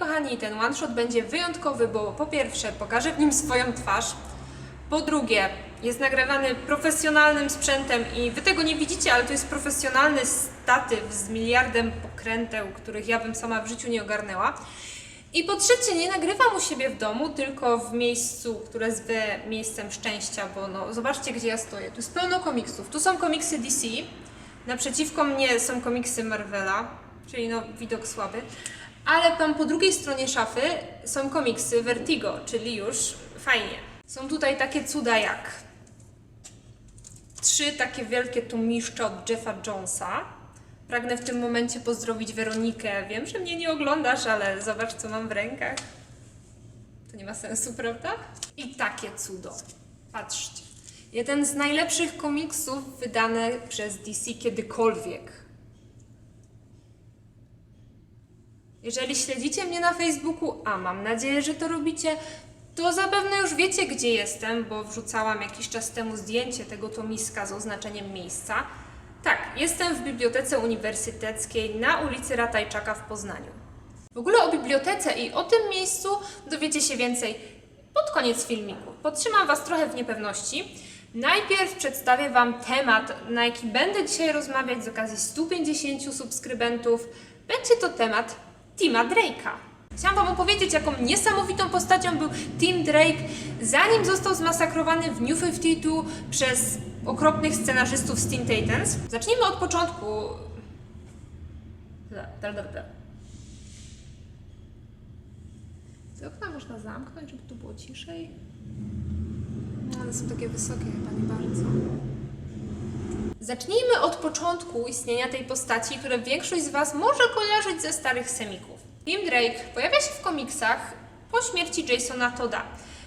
kochani, ten one shot będzie wyjątkowy, bo po pierwsze pokażę w nim swoją twarz, po drugie jest nagrywany profesjonalnym sprzętem i wy tego nie widzicie, ale to jest profesjonalny statyw z miliardem pokręteł, których ja bym sama w życiu nie ogarnęła. I po trzecie, nie nagrywam u siebie w domu, tylko w miejscu, które zwę miejscem szczęścia, bo no, zobaczcie, gdzie ja stoję. Tu jest pełno komiksów. Tu są komiksy DC, naprzeciwko mnie są komiksy Marvela, czyli no, widok słaby. Ale tam po drugiej stronie szafy są komiksy Vertigo, czyli już fajnie. Są tutaj takie cuda jak trzy takie wielkie tumiszcze od Jeffa Jonesa. Pragnę w tym momencie pozdrowić Weronikę. Wiem, że mnie nie oglądasz, ale zobacz, co mam w rękach. To nie ma sensu, prawda? I takie cudo. Patrzcie. Jeden z najlepszych komiksów wydane przez DC kiedykolwiek. Jeżeli śledzicie mnie na Facebooku, a mam nadzieję, że to robicie, to zapewne już wiecie, gdzie jestem, bo wrzucałam jakiś czas temu zdjęcie tego tomiska z oznaczeniem miejsca. Tak, jestem w Bibliotece Uniwersyteckiej na ulicy Ratajczaka w Poznaniu. W ogóle o bibliotece i o tym miejscu dowiecie się więcej pod koniec filmiku. Podtrzymam Was trochę w niepewności. Najpierw przedstawię Wam temat, na jaki będę dzisiaj rozmawiać z okazji 150 subskrybentów. Będzie to temat Tima Drake'a. Chciałam Wam opowiedzieć, jaką niesamowitą postacią był Tim Drake, zanim został zmasakrowany w New 52 przez okropnych scenarzystów z Teen Titans. Zacznijmy od początku. Da, da, da, da. Te okna można zamknąć, żeby tu było ciszej? No, one są takie wysokie, chyba nie bardzo. Zacznijmy od początku istnienia tej postaci, które większość z Was może kojarzyć ze starych semików. Tim Drake pojawia się w komiksach po śmierci Jasona Todda.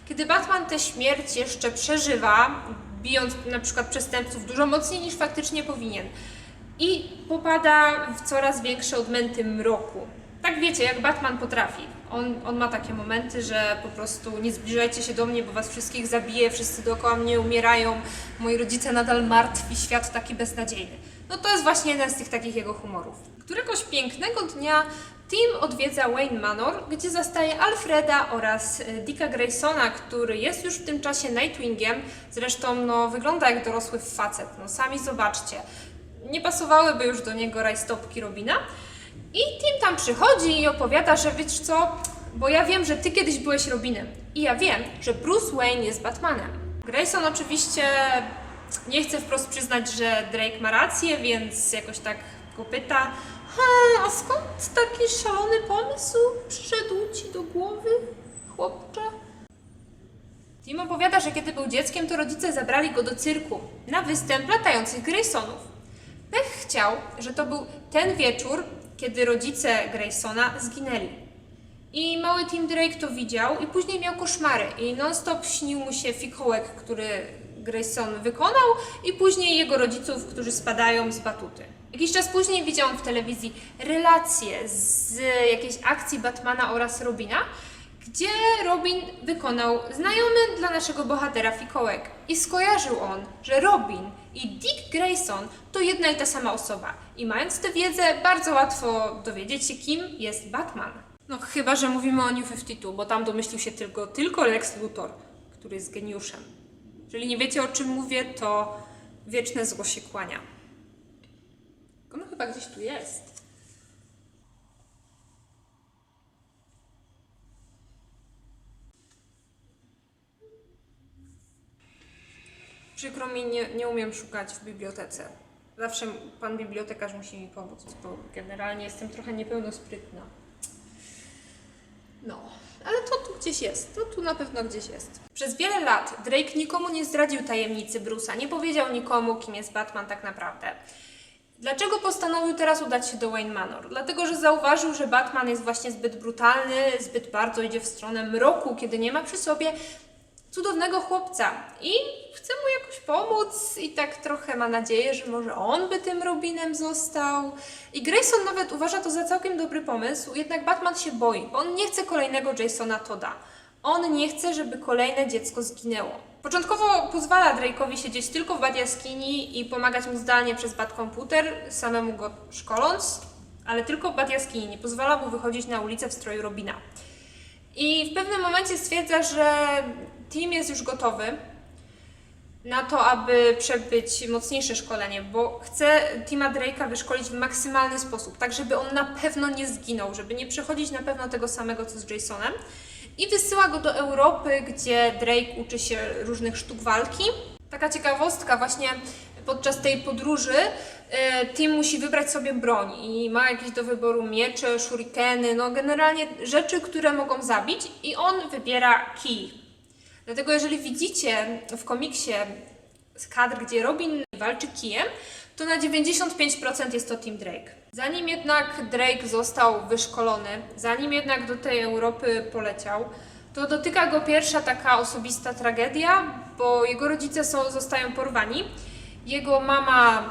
Kiedy Batman tę śmierć jeszcze przeżywa, bijąc na przykład przestępców dużo mocniej niż faktycznie powinien. I popada w coraz większe odmęty mroku. Tak wiecie, jak Batman potrafi. On, on ma takie momenty, że po prostu nie zbliżajcie się do mnie, bo was wszystkich zabiję, wszyscy dookoła mnie umierają, moi rodzice nadal martwi, świat taki beznadziejny. No to jest właśnie jeden z tych takich jego humorów. Któregoś pięknego dnia Tim odwiedza Wayne Manor, gdzie zastaje Alfreda oraz e, Dicka Graysona, który jest już w tym czasie Nightwingiem. Zresztą no, wygląda jak dorosły facet, no sami zobaczcie. Nie pasowałyby już do niego rajstopki Robina. I Tim tam przychodzi i opowiada, że wiesz co, bo ja wiem, że ty kiedyś byłeś Robinem. I ja wiem, że Bruce Wayne jest Batmanem. Grayson oczywiście nie chce wprost przyznać, że Drake ma rację, więc jakoś tak go pyta, a skąd taki szalony pomysł przyszedł ci do głowy, chłopcze? Tim opowiada, że kiedy był dzieckiem, to rodzice zabrali go do cyrku na występ latających Graysonów. Pech chciał, że to był ten wieczór, kiedy rodzice Graysona zginęli. I mały Tim Drake to widział i później miał koszmary i non-stop śnił mu się fikołek, który Grayson wykonał i później jego rodziców, którzy spadają z batuty. Jakiś czas później widział on w telewizji relacje z jakiejś akcji Batmana oraz Robina, gdzie Robin wykonał znajomy dla naszego bohatera fikołek. I skojarzył on, że Robin i Dick Grayson to jedna i ta sama osoba. I mając tę wiedzę, bardzo łatwo dowiedzieć się, kim jest Batman. No chyba, że mówimy o New 52, bo tam domyślił się tylko, tylko Lex Luthor, który jest geniuszem. Jeżeli nie wiecie o czym mówię, to wieczne zło się kłania. Ono chyba gdzieś tu jest. Przykro mi, nie, nie umiem szukać w bibliotece. Zawsze pan bibliotekarz musi mi pomóc, bo generalnie jestem trochę niepełnosprytna. No, ale to tu gdzieś jest. To tu na pewno gdzieś jest. Przez wiele lat Drake nikomu nie zdradził tajemnicy Bruce'a. Nie powiedział nikomu, kim jest Batman tak naprawdę. Dlaczego postanowił teraz udać się do Wayne Manor? Dlatego, że zauważył, że Batman jest właśnie zbyt brutalny, zbyt bardzo idzie w stronę mroku, kiedy nie ma przy sobie cudownego chłopca i chce mu jakoś pomóc i tak trochę ma nadzieję, że może on by tym Robinem został. I Grayson nawet uważa to za całkiem dobry pomysł, jednak Batman się boi, bo on nie chce kolejnego Jasona Toda. On nie chce, żeby kolejne dziecko zginęło. Początkowo pozwala Drake'owi siedzieć tylko w bad jaskini i pomagać mu zdalnie przez bad komputer, samemu go szkoląc. ale tylko bat jaskini nie pozwala mu wychodzić na ulicę w stroju Robina. I w pewnym momencie stwierdza, że team jest już gotowy na to, aby przebyć mocniejsze szkolenie, bo chce Tima Drake'a wyszkolić w maksymalny sposób, tak żeby on na pewno nie zginął, żeby nie przechodzić na pewno tego samego co z Jasonem. I wysyła go do Europy, gdzie Drake uczy się różnych sztuk walki. Taka ciekawostka, właśnie podczas tej podróży e, Tim musi wybrać sobie broń i ma jakieś do wyboru miecze, shurikeny, no generalnie rzeczy, które mogą zabić i on wybiera kij. Dlatego jeżeli widzicie w komiksie kadr, gdzie Robin walczy kijem, to na 95% jest to Tim Drake. Zanim jednak Drake został wyszkolony, zanim jednak do tej Europy poleciał, to dotyka go pierwsza taka osobista tragedia, bo jego rodzice są, zostają porwani. Jego mama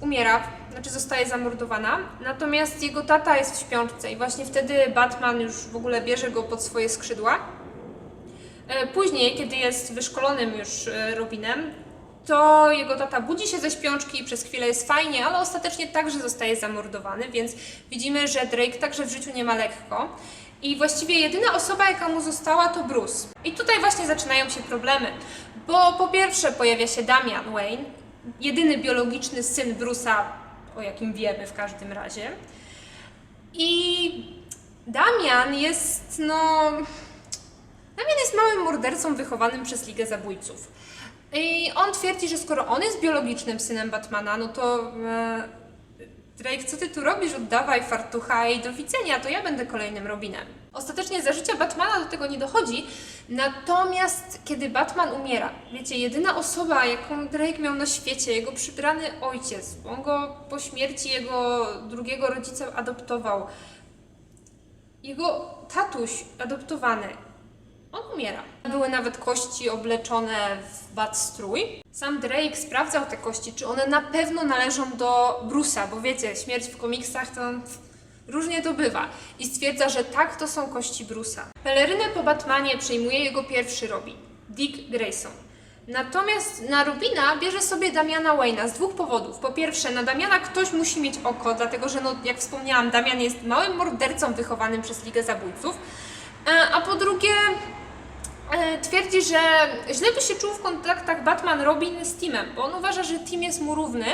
umiera, znaczy zostaje zamordowana, natomiast jego tata jest w śpiączce i właśnie wtedy Batman już w ogóle bierze go pod swoje skrzydła. E, Później, kiedy jest wyszkolonym już e, Robinem, to jego tata budzi się ze śpiączki przez chwilę jest fajnie, ale ostatecznie także zostaje zamordowany, więc widzimy, że Drake także w życiu nie ma lekko. I właściwie jedyna osoba, jaka mu została, to Bruce. I tutaj właśnie zaczynają się problemy, bo po pierwsze pojawia się Damian Wayne, jedyny biologiczny syn Bruce'a, o jakim wiemy w każdym razie. I Damian jest, no, Damian jest małym mordercą wychowanym przez Ligę Zabójców. I on twierdzi, że skoro on jest biologicznym synem Batmana, no to e, Drake, co ty tu robisz? Oddawaj fartucha i do widzenia, to ja będę kolejnym Robinem. Ostatecznie za życia Batmana do tego nie dochodzi, natomiast kiedy Batman umiera, wiecie, jedyna osoba, jaką Drake miał na świecie, jego przybrany ojciec, on go po śmierci jego drugiego rodzica adoptował, jego tatuś adoptowany, on umiera. Były nawet kości obleczone w batstrój. Sam Drake sprawdzał te kości, czy one na pewno należą do Bruce'a, bo wiecie, śmierć w komiksach to różnie to bywa. I stwierdza, że tak, to są kości Bruce'a. Pelerynę po Batmanie przejmuje jego pierwszy Robin, Dick Grayson. Natomiast na Robina bierze sobie Damiana Wayne'a z dwóch powodów. Po pierwsze, na Damiana ktoś musi mieć oko, dlatego że, no, jak wspomniałam, Damian jest małym mordercą wychowanym przez Ligę Zabójców. E, A po drugie, e, twierdzi, że źle by się czuł w kontaktach Batman-Robin z Timem, bo on uważa, że Tim jest mu równy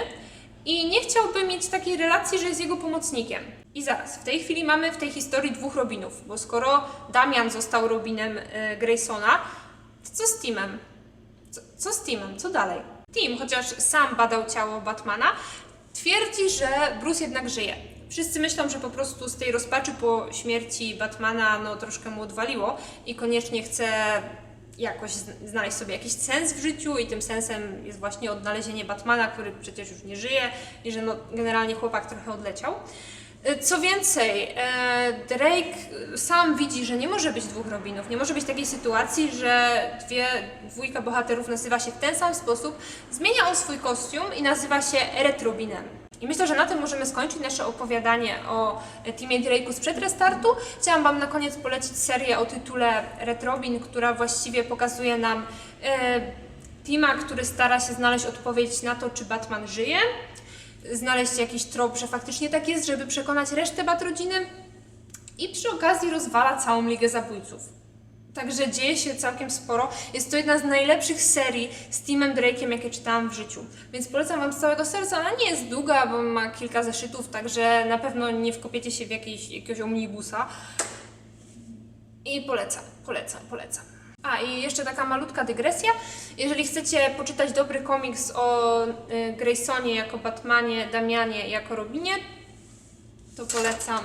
i nie chciałby mieć takiej relacji, że jest jego pomocnikiem. I zaraz, w tej chwili mamy w tej historii dwóch Robinów, bo skoro Damian został Robinem e, Graysona, to co z Timem? Co, co z Timem? Co dalej? Tim, chociaż sam badał ciało Batmana, twierdzi, że Bruce jednak żyje. Wszyscy myślą, że po prostu z tej rozpaczy po śmierci Batmana no troszkę mu odwaliło i koniecznie chce jakoś zn- znaleźć sobie jakiś sens w życiu i tym sensem jest właśnie odnalezienie Batmana, który przecież już nie żyje i że no generalnie chłopak trochę odleciał. E, Co więcej, e, Drake sam widzi, że nie może być dwóch Robinów, nie może być takiej sytuacji, że dwie, dwójka bohaterów nazywa się w ten sam sposób, zmienia on swój kostium i nazywa się Red Robinem. I myślę, że na tym możemy skończyć nasze opowiadanie o teamie Drake'u sprzed restartu. Chciałam Wam na koniec polecić serię o tytule Red Robin, która właściwie pokazuje nam e, teama, który stara się znaleźć odpowiedź na to, czy Batman żyje, znaleźć jakiś trop, że faktycznie tak jest, żeby przekonać resztę Batrodziny i przy okazji rozwala całą Ligę Zabójców. Także dzieje się całkiem sporo. Jest to jedna z najlepszych serii z Timem Drake'iem, jakie czytałam w życiu. Więc polecam Wam z całego serca. Ona nie jest długa, bo ma kilka zeszytów, także na pewno nie wkopiecie się w jakiś, jakiegoś omnibusa. I polecam, polecam, polecam. A i jeszcze taka malutka dygresja. Jeżeli chcecie poczytać dobry komiks o y, Graysonie jako Batmanie, Damianie jako Robinie, to polecam.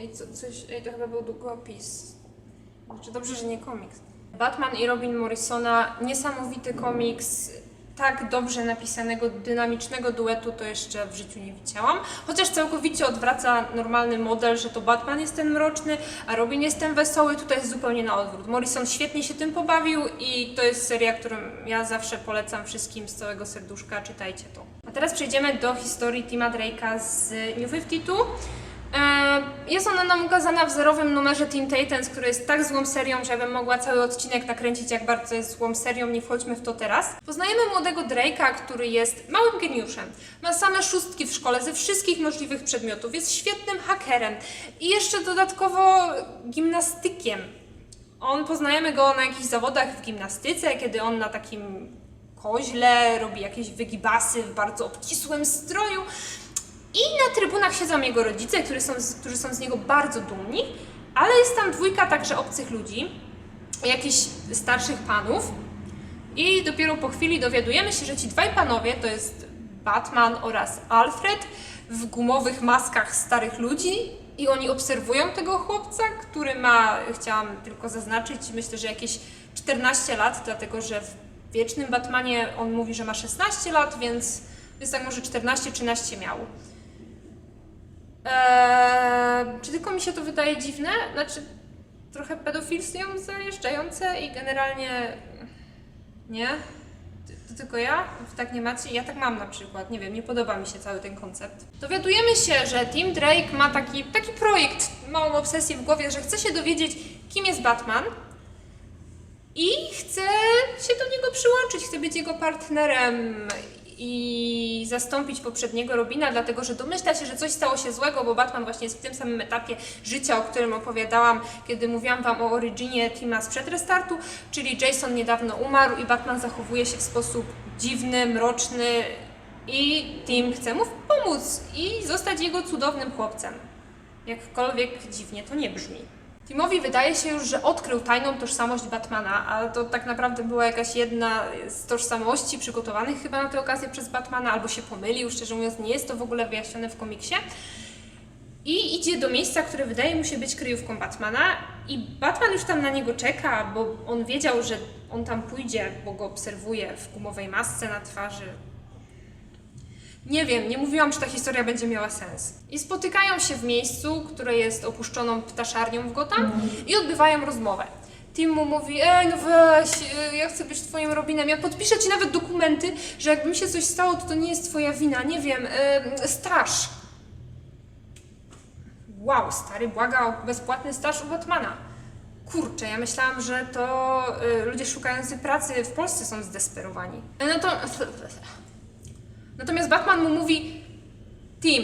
Ej, co, coś, ej, to chyba był długopis. Znaczy dobrze, że nie komiks. Batman i Robin Morrisona, niesamowity komiks. Tak dobrze napisanego, dynamicznego duetu to jeszcze w życiu nie widziałam. Chociaż całkowicie odwraca normalny model, że to Batman jest ten mroczny, a Robin jest ten wesoły. Tutaj jest zupełnie na odwrót. Morrison świetnie się tym pobawił i to jest seria, którą ja zawsze polecam wszystkim z całego serduszka. Czytajcie to. A teraz przejdziemy do historii Tima Drake'a z New 52. E, Jest ona nam ukazana w zerowym numerze Teen Titans, który jest tak złą serią, że bym mogła cały odcinek nakręcić, jak bardzo jest złą serią, nie wchodźmy w to teraz. Poznajemy młodego Drake'a, który jest małym geniuszem. Ma same szóstki w szkole ze wszystkich możliwych przedmiotów, jest świetnym hakerem i jeszcze dodatkowo gimnastykiem. On poznajemy go na jakichś zawodach w gimnastyce, kiedy on na takim koźle robi jakieś wygibasy w bardzo obcisłym stroju. I na trybunach siedzą jego rodzice, którzy są, z, którzy są z niego bardzo dumni, ale jest tam dwójka także obcych ludzi, jakichś starszych panów. I dopiero po chwili dowiadujemy się, że ci dwaj panowie to jest Batman oraz Alfred w gumowych maskach starych ludzi. I oni obserwują tego chłopca, który ma, chciałam tylko zaznaczyć, myślę, że jakieś 14 lat, dlatego że w wiecznym Batmanie on mówi, że ma 16 lat, więc, więc tak może 14-13 miał. Eee, czy tylko mi się to wydaje dziwne? Znaczy, trochę pedofilsją zajeżdżające i generalnie. Nie? To tylko ja? Tak nie macie? Ja tak mam na przykład. Nie wiem, nie podoba mi się cały ten koncept. Dowiadujemy się, że Tim Drake ma taki, taki projekt, małą obsesję w głowie, że chce się dowiedzieć, kim jest Batman. I chce się do niego przyłączyć, chce być jego partnerem i zastąpić poprzedniego Robina, dlatego że domyśla się, że coś stało się złego, bo Batman właśnie jest w tym samym etapie życia, o którym opowiadałam, kiedy mówiłam Wam o originie Tima sprzed restartu, czyli Jason niedawno umarł i Batman zachowuje się w sposób dziwny, mroczny i Tim chce mu pomóc i zostać jego cudownym chłopcem. Jakkolwiek dziwnie to nie brzmi. Timowi wydaje się już, że odkrył tajną tożsamość Batmana, ale to tak naprawdę była jakaś jedna z tożsamości przygotowanych chyba na tę okazję przez Batmana, albo się pomylił, szczerze mówiąc nie jest to w ogóle wyjaśnione w komiksie. I idzie do miejsca, które wydaje mu się być kryjówką Batmana i Batman już tam na niego czeka, bo on wiedział, że on tam pójdzie, bo go obserwuje w gumowej masce na twarzy, nie wiem, nie mówiłam, czy ta historia będzie miała sens. I spotykają się w miejscu, które jest opuszczoną ptaszarnią w Gotham i odbywają rozmowę. Tim mu mówi, ej no weź, y, ja chcę być twoim Robinem, ja podpiszę ci nawet dokumenty, że jakby mi się coś stało, to to nie jest twoja wina, nie wiem, staż. Wow, stary błaga o bezpłatny staż u Batmana. Kurczę, ja myślałam, że to y, ludzie szukający pracy w Polsce są zdesperowani. No to... Natomiast Batman mu mówi: Tim,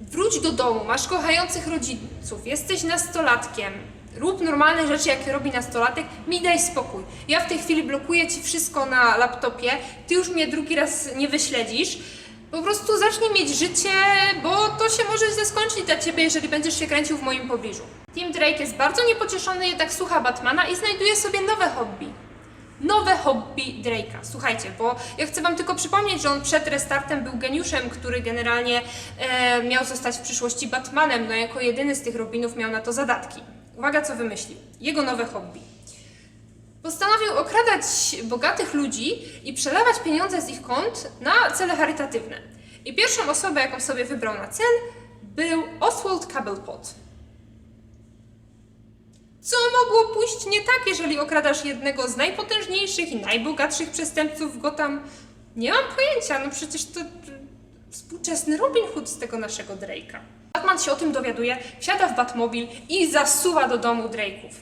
wróć do domu, masz kochających rodziców, jesteś nastolatkiem, rób normalne rzeczy, jakie robi nastolatek, mi daj spokój. Ja w tej chwili blokuję ci wszystko na laptopie, ty już mnie drugi raz nie wyśledzisz. Po prostu zacznij mieć życie, bo to się może źle skończyć dla ciebie, jeżeli będziesz się kręcił w moim pobliżu. Tim Drake jest bardzo niepocieszony, jednak słucha Batmana i znajduje sobie nowe hobby nowe hobby Drake'a. Słuchajcie, bo ja chcę Wam tylko przypomnieć, że on przed restartem był geniuszem, który generalnie e, miał zostać w przyszłości Batmanem, no jako jedyny z tych Robinów miał na to zadatki. Uwaga, co wymyślił. Jego nowe hobby. Postanowił okradać bogatych ludzi i przelewać pieniądze z ich kont na cele charytatywne. I pierwszą osobę, jaką sobie wybrał na cel, był Oswald Cobblepot. Co mogło pójść nie tak, jeżeli okradasz jednego z najpotężniejszych i najbogatszych przestępców w Gotham? Nie mam pojęcia, no przecież to, współczesny Robin Hood z tego naszego Drake'a. Batman się o tym dowiaduje, wsiada w Batmobil i zasuwa do domu Drake'ów.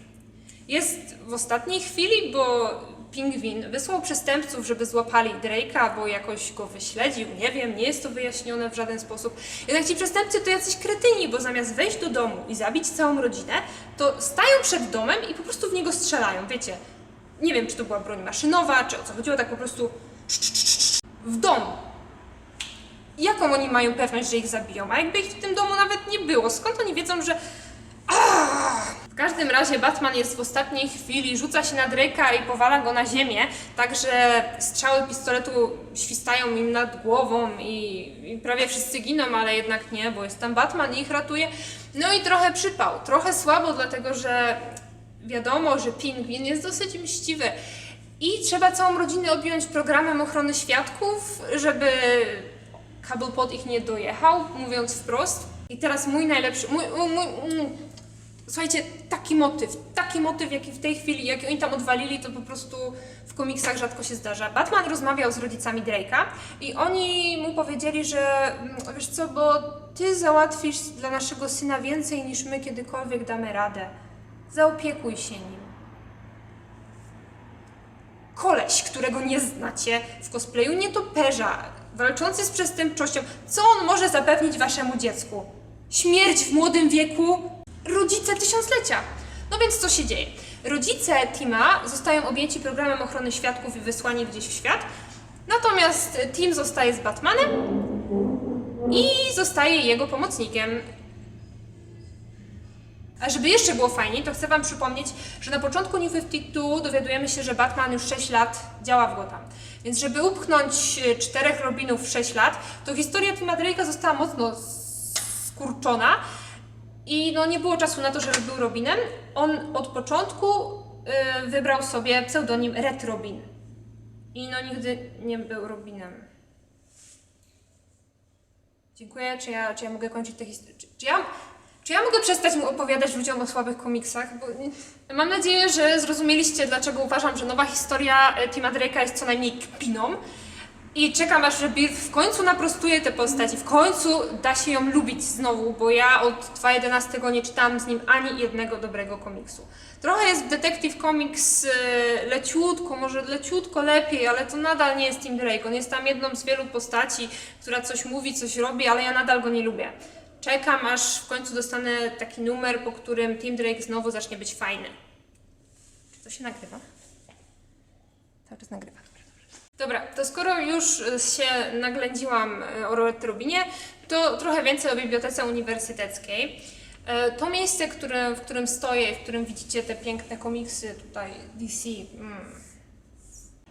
Jest w ostatniej chwili, bo Pingwin wysłał przestępców, żeby złapali Drake'a, bo jakoś go wyśledził, nie wiem, nie jest to wyjaśnione w żaden sposób. Jednak ci przestępcy to jacyś kretyni, bo zamiast wejść do domu i zabić całą rodzinę, to stają przed domem i po prostu w niego strzelają, wiecie. Nie wiem, czy to była broń maszynowa, czy o co chodziło, tak po prostu w dom. Jaką oni mają pewność, że ich zabiją? A jakby ich w tym domu nawet nie było, skąd oni wiedzą, że w każdym razie Batman jest w ostatniej chwili, rzuca się na Drake'a i powala go na ziemię, także strzały pistoletu świstają im nad głową i, i prawie wszyscy giną, ale jednak nie, bo jest tam Batman i ich ratuje. No i trochę przypał, trochę słabo, dlatego że wiadomo, że pingwin jest dosyć mściwy. I trzeba całą rodzinę objąć programem ochrony świadków, żeby Cobblepot ich nie dojechał, mówiąc wprost. I teraz mój najlepszy, mój, mój, mój, Słuchajcie, taki motyw, taki motyw, jaki w tej chwili, jaki oni tam odwalili, to po prostu w komiksach rzadko się zdarza. Batman rozmawiał z rodzicami Drake'a i oni mu powiedzieli, że mm, wiesz co, bo ty załatwisz dla naszego syna więcej niż my kiedykolwiek damy radę. Zaopiekuj się nim. Koleś, którego nie znacie w cosplayu, nietoperza, walczący z przestępczością, co on może zapewnić waszemu dziecku? Śmierć w młodym wieku? Rodzice tysiąclecia. No więc co się dzieje? Rodzice Tima zostają objęci programem ochrony świadków i wysłani gdzieś w świat, natomiast Tim zostaje z Batmanem i zostaje jego pomocnikiem. A żeby jeszcze było fajniej, to chcę Wam przypomnieć, że na początku New 52 dowiadujemy się, że Batman już 6 lat działa w Gotham. Więc żeby upchnąć e, czterech Robinów w 6 lat, to historia Tima Drake'a została mocno skurczona i no nie było czasu na to, żeby był Robinem. On od początku y, wybrał sobie pseudonim Red Robin. I no nigdy nie był Robinem. Dziękuję. Czy ja, czy ja mogę kończyć tę historię? Czy, czy, ja, czy ja mogę przestać mu opowiadać ludziom o słabych komiksach? Bo mam nadzieję, że zrozumieliście, dlaczego uważam, że nowa historia e, Tima Drake'a jest co najmniej kpiną. I czekam aż, Bill w końcu naprostuje tę postać i w końcu da się ją lubić znowu, bo ja od 2.11 nie czytałam z nim ani jednego dobrego komiksu. Trochę jest Detective Comics e, leciutko, może leciutko lepiej, ale to nadal nie jest Tim Drake. On jest tam jedną z wielu postaci, która coś mówi, coś robi, ale ja nadal go nie lubię. Czekam, aż w końcu dostanę taki numer, po którym Tim Drake znowu zacznie być fajny. Czy to się nagrywa? Cały czas nagrywa. Dobra, to skoro już y, się naględziłam y, o Red Robinie, to trochę więcej o Bibliotece Uniwersyteckiej. E, To miejsce, które, w którym stoję, w którym widzicie te piękne komiksy tutaj DC, mm.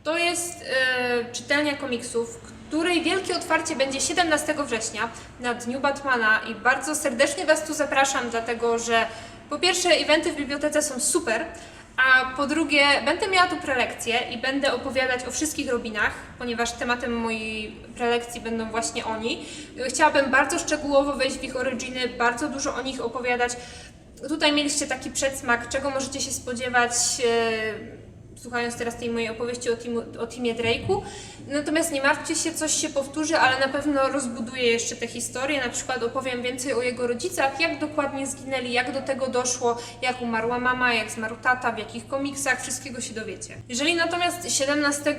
to jest e, czytelnia komiksów, której wielkie otwarcie będzie 17 września na Dniu Batmana i bardzo serdecznie Was tu zapraszam, dlatego że po pierwsze eventy w bibliotece są super, a po drugie będę miała tu prelekcje i będę opowiadać o wszystkich Robinach, ponieważ tematem mojej prelekcji będą właśnie oni. Chciałabym bardzo szczegółowo wejść w ich originy, bardzo dużo o nich opowiadać. Tutaj mieliście taki przedsmak, czego możecie się spodziewać, e, słuchając teraz tej mojej opowieści o, Timu, o Timie Drake'u. Natomiast nie martwcie się, coś się powtórzy, ale na pewno rozbuduję jeszcze tę historię. Na przykład opowiem więcej o jego rodzicach, jak dokładnie zginęli, jak do tego doszło, jak umarła mama, jak zmarł tata, w jakich komiksach, wszystkiego się dowiecie. Jeżeli natomiast 17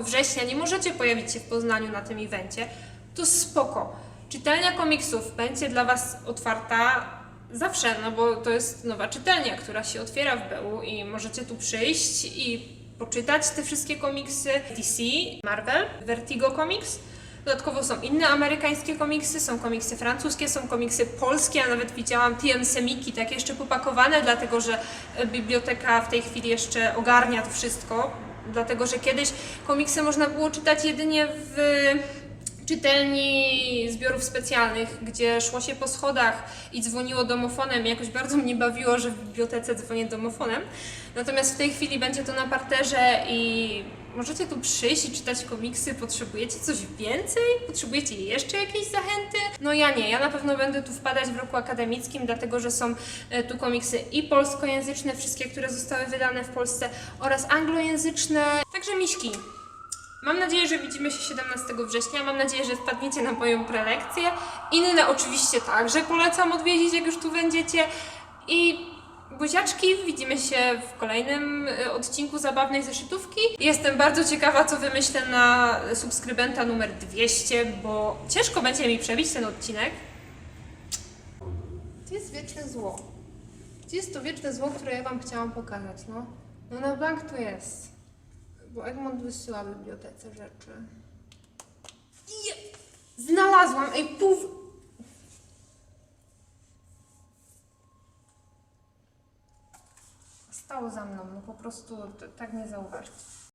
września nie możecie pojawić się w Poznaniu na tym evencie, to spoko. Czytelnia komiksów będzie dla Was otwarta zawsze, no bo to jest nowa czytelnia, która się otwiera w BU i możecie tu przyjść i poczytać te wszystkie komiksy DC, Marvel, Vertigo Comics. Dodatkowo są inne amerykańskie komiksy, są komiksy francuskie, są komiksy polskie, a nawet widziałam TM Semiki, tak jeszcze popakowane, dlatego że e, biblioteka w tej chwili jeszcze ogarnia to wszystko. Dlatego, że kiedyś komiksy można było czytać jedynie w czytelni zbiorów specjalnych, gdzie szło się po schodach i dzwoniło domofonem. Jakoś bardzo mnie bawiło, że w bibliotece dzwonię domofonem. Natomiast w tej chwili będzie to na parterze i możecie tu przyjść i czytać komiksy. Potrzebujecie coś więcej? Potrzebujecie jeszcze jakiejś zachęty? No ja nie. Ja na pewno będę tu wpadać w roku akademickim, dlatego że są e, tu komiksy i polskojęzyczne, wszystkie, które zostały wydane w Polsce, oraz anglojęzyczne. Także miśki. Mam nadzieję, że widzimy się 17 września. Mam nadzieję, że wpadniecie na moją prelekcję. Inne oczywiście także polecam odwiedzić, jak już tu będziecie. I buziaczki, widzimy się w kolejnym e, odcinku zabawnej zeszytówki. Jestem bardzo ciekawa, co wymyślę na subskrybenta numer 200, bo ciężko będzie mi przebić ten odcinek. Gdzie jest wieczne zło? Gdzie jest to wieczne zło, które ja Wam chciałam pokazać? No, no na bank tu jest. Bo Egmont wysyła bibliotece rzeczy. Je! Znalazłam! Ej, pół... Stało za mną, no po prostu tak nie zauważyć.